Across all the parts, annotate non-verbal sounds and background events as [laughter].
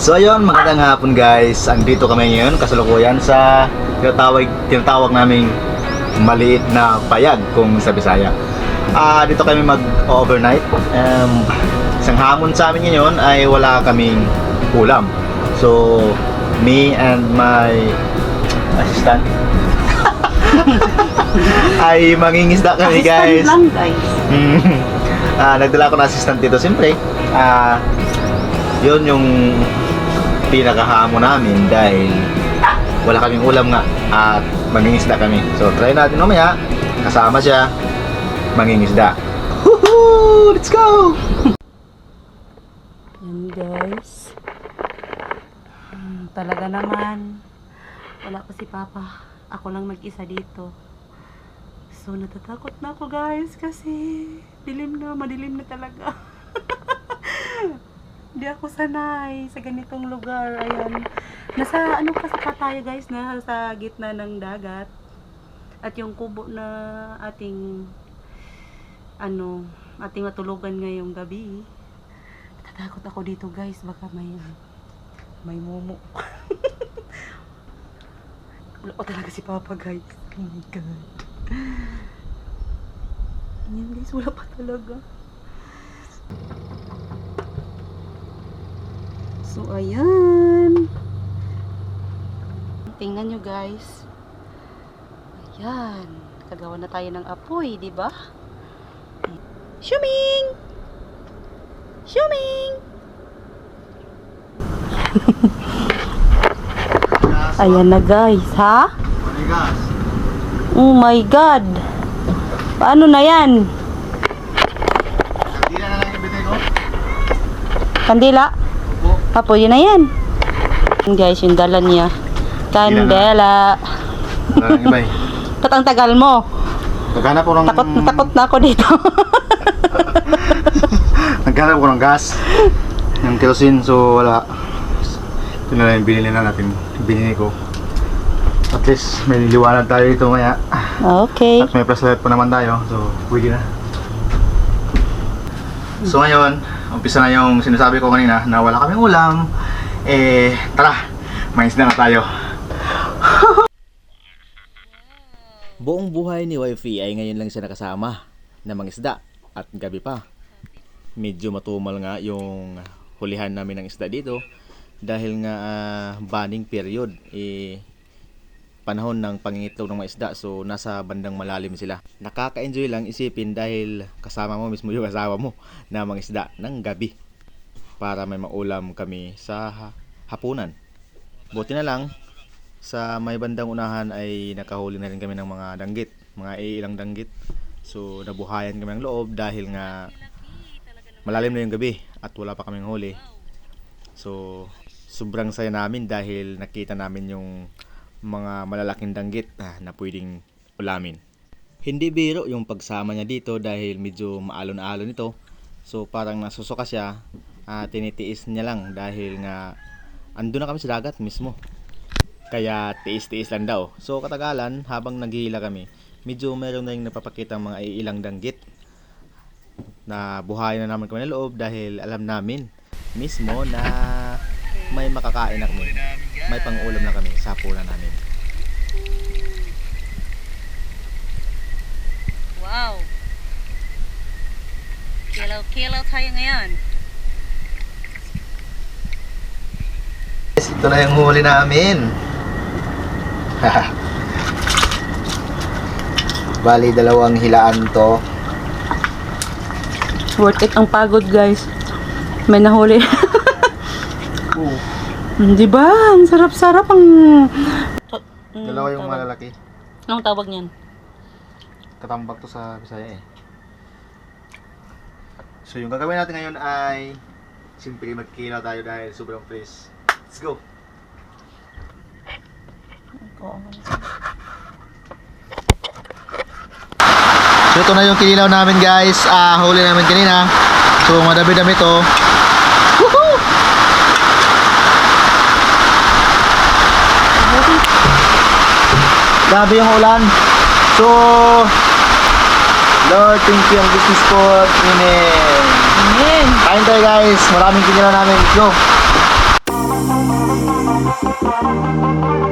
So ayun, magandang hapon guys. Andito kami ngayon kasalukuyan sa tinatawag, tinatawag naming maliit na payag kung sa Bisaya. Ah, dito kami mag-overnight. Um, isang hamon sa amin ngayon ay wala kaming ulam. So, me and my assistant [laughs] ay mangingisda kami guys. Assistant lang guys. Ah, nagdala ko ng assistant dito. Siyempre, ah, yun yung pinakahamo namin dahil wala kaming ulam nga at mangingisda kami. So, try natin mamaya. Kasama siya, mangingisda. Woohoo! Let's go! Yan guys. Hmm, talaga naman. Wala pa si Papa. Ako lang mag-isa dito. So natatakot na ako guys kasi dilim na, madilim na talaga. [laughs] Hindi ako sanay sa ganitong lugar. Ayan. Nasa ano kasi pa tayo guys, nasa gitna ng dagat. At yung kubo na ating ano, ating matulugan ngayong gabi. Natatakot ako dito guys, baka may may momo. [laughs] Pa talaga si Papa guys. Oh my God. Yan guys, wala pa talaga. So, ayan. Tingnan nyo guys. Ayan. Kagawa na tayo ng apoy, di ba? Shuming! Shuming! [laughs] Ayan na guys, ha? Oh my God! Paano na yan? Hindi na lang yung bitay ko. Kandila? Opo. Apo, yun na yan. Guys, yung dala niya. Eh. [laughs] Ba't ang tagal mo? Naghanap ko ng... Takot na takot na ako dito. [laughs] Naghanap ko ng gas. Yung kerosene, so wala. Ito na lang yung binili na natin. Binili ko. At least may liwanag tayo dito maya. okay. At may flashlight pa naman tayo, so pwede na. So ngayon, umpisa na yung sinasabi ko kanina na wala kaming ulam. Eh, tara, mais na nga tayo. [laughs] Buong buhay ni Wifey ay ngayon lang siya nakasama na mangisda at gabi pa. Medyo matumal nga yung hulihan namin ng isda dito dahil nga ah, banning period eh panahon ng pangingitlog ng mga isda so nasa bandang malalim sila. Nakaka-enjoy lang isipin dahil kasama mo mismo yung asawa mo na mangisda ng gabi para may maulam kami sa ha- hapunan. Buti na lang sa may bandang unahan ay nakahuli na rin kami ng mga danggit, mga iilang danggit. So nabuhayan kami ng loob dahil nga malalim na yung gabi at wala pa kaming huli. So sobrang saya namin dahil nakita namin yung mga malalaking danggit ah, na pwedeng ulamin. Hindi biro yung pagsama niya dito dahil medyo maalon-alon ito. So parang nasusuka siya, ah, tinitiis niya lang dahil nga ando na kami sa dagat mismo. Kaya tiis-tiis lang daw. So katagalan, habang naghihila kami, medyo meron na yung napapakita mga iilang danggit na buhayin na naman kami ng loob dahil alam namin mismo na may makakain na kami. May pang-ulam na kami sa punan namin. Wow! Kilaw-kilaw tayo ngayon. Guys, ito na yung huli namin. [laughs] Bali, dalawang hilaan to. Worth it ang pagod guys. May nahuli. [laughs] Di ba? Ang sarap-sarap ang... Dalawa yung malalaki. Anong tawag niyan? Katambak to sa Bisaya eh. So yung gagawin natin ngayon ay simple magkinaw tayo dahil sobrang fresh. Let's go! So ito na yung kinilaw namin guys. Ah, huli namin kanina. So madami-dami to. Grabe yung ulan. So, Lord, thank you ang business ko. Amen. Amen. Kain tayo guys. Maraming kinila namin. Go. Thank you.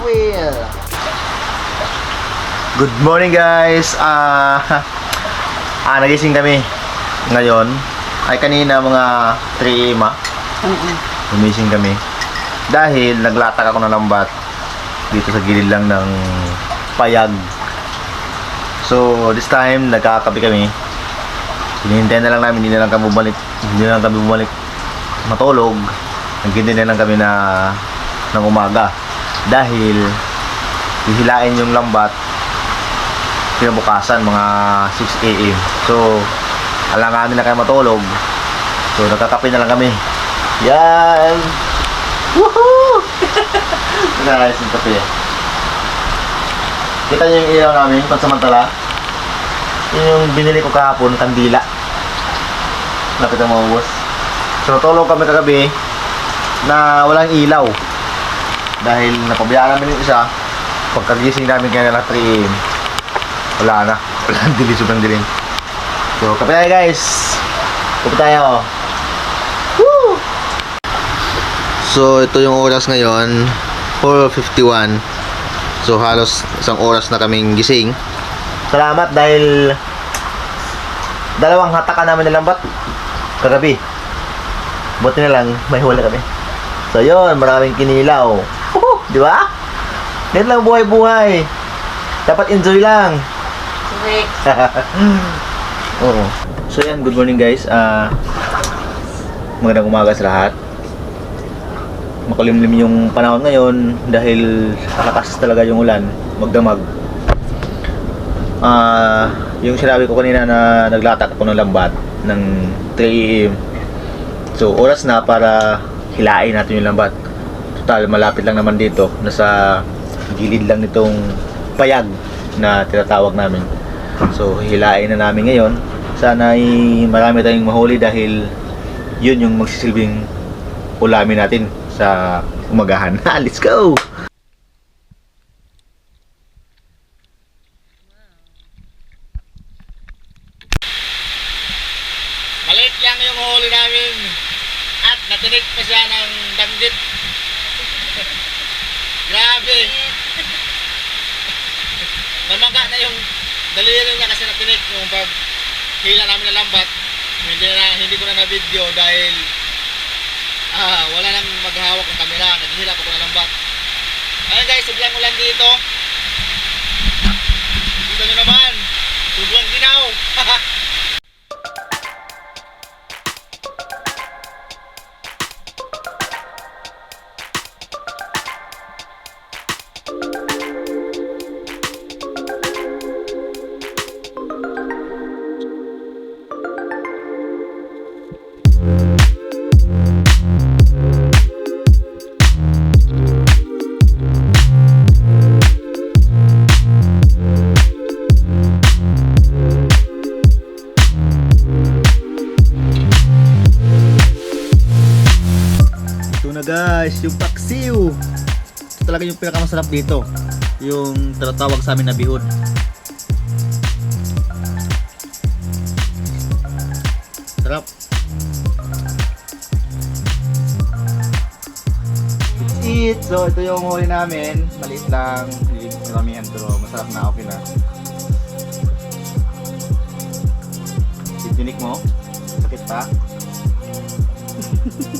Well. Good morning guys. Ah, [laughs] ah nagising kami ngayon. Ay kanina mga 3 AM. Gumising kami. Dahil naglatak ako ng lambat dito sa gilid lang ng payag. So, this time, nagkakape kami. Hinihintay na lang namin, hindi na lang kami bumalik. Hindi na lang kami bumalik matulog. Naghintay na lang kami na ng umaga. Dahil, hihilain yung lambat kinabukasan, mga 6 a.m. So, alanganin na kayo matulog. So, nagkakape na lang kami. Yan! Woohoo! Nakakayos yung kape. Kita niyo yung ilaw namin, pansamantala. Yun yung binili ko kahapon, kandila. Lapit ang maubos. So, tulog kami kagabi na walang ilaw. Dahil napabayaan namin yung isa. Pagkagising namin kaya na 3 a.m. Wala na. [laughs] Wala ang dilim, sobrang dilim. So, kape tayo guys. Kape tayo. Woo! So, ito yung oras ngayon. 4.51. So, halos isang oras na kaming gising. Salamat dahil dalawang hatakan namin ng lambat kagabi. Buti na lang, may hula kami. So, yun, maraming kinilaw. Di ba? Ganyan lang buhay-buhay. Dapat enjoy lang. Correct. [laughs] Oo. So yan, good morning guys. Ah magandang umaga sa lahat. Makulimlim yung panahon ngayon dahil lakas talaga yung ulan, magdamag. Ah, yung sinabi ko kanina na naglatak ako ng lambat ng 3 AM. So, oras na para hilain natin yung lambat. Total, malapit lang naman dito. Nasa gilid lang nitong payag na tinatawag namin. So, hilain na namin ngayon. Sana ay marami tayong mahuli dahil yun yung magsisilbing ulamin natin sa umagahan. [laughs] Let's go! Maliit lang yung huli namin. At natinik pa siya ng danggit. Grabe. Namaga na yung daliri niya kasi natinik yung pag hila namin ng lambat. Hindi na hindi ko na na video dahil ah, wala nang maghawak ng camera. Naghihila ko ng lambat. Ayun guys, sobrang ulan dito. Kita nyo naman. Sobrang ginaw. [laughs] guys, yung paksiw. Ito talaga yung pinakamasarap dito. Yung tinatawag sa amin na bihon. Sarap. It's it. So ito yung huli namin. Maliit lang. Hindi maramihan pero masarap na okay na. Titinik mo? Sakit pa? [laughs]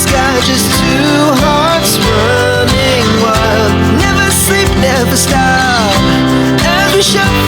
sky, just two hearts running wild. Never sleep, never stop. Every shot.